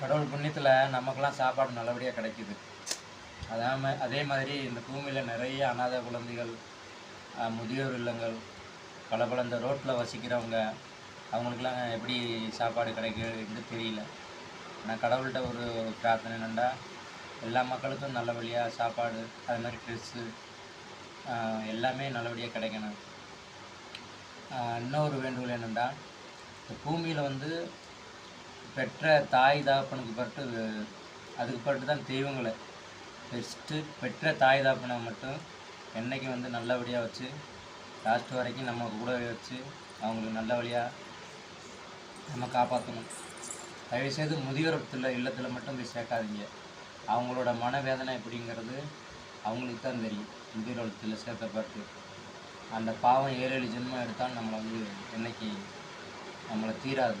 கடவுள் புண்ணியத்தில் நமக்கெல்லாம் சாப்பாடு நல்லபடியாக கிடைக்குது. அதாம அதே மாதிரி இந்த பூமியில் நிறைய அனாதை குழந்தைகள் முதியோர் இல்லங்கள் பல பல இந்த ரோட்டில் வசிக்கிறவங்க அவங்களுக்கெல்லாம் எப்படி சாப்பாடு கிடைக்குதுன்னு தெரியல. நான் கடவுள்கிட்ட ஒரு பிரார்த்தனை என்னென்னா எல்லா மக்களுக்கும் நல்லபடியாக சாப்பாடு அது மாதிரி ட்ரெஸ்ஸு எல்லாமே நல்லபடியாக கிடைக்கணும். இன்னொரு வேண்டுகோள் என்னென்னா இந்த பூமியில் வந்து பெற்ற தாய் தகப்பனுக்கு பட்டு அதுக்கு பட்டு தான் தெய்வங்களை ஃபஸ்ட்டு பெற்ற தாய் தகப்பனை மட்டும் என்றைக்கும் வந்து நல்லபடியாக வச்சு லாஸ்ட் வரைக்கும் நம்ம கூட வச்சு அவங்களுக்கு நல்ல வழியாக நம்ம காப்பாற்றணும் தயவுசெய்து முதியோரத்தில் இல்லத்தில் மட்டும் போய் சேர்க்காதீங்க. அவங்களோட மனவேதனை எப்படிங்கிறது அவங்களுக்கு தான் தெரியும். முதியோரத்தில் சேர்த்தப்பட்டு அந்த பாவம் ஏழு ஏழு ஜென்மம் எடுத்தாலும் நம்மளை வந்து என்றைக்கு நம்மளை தீராது.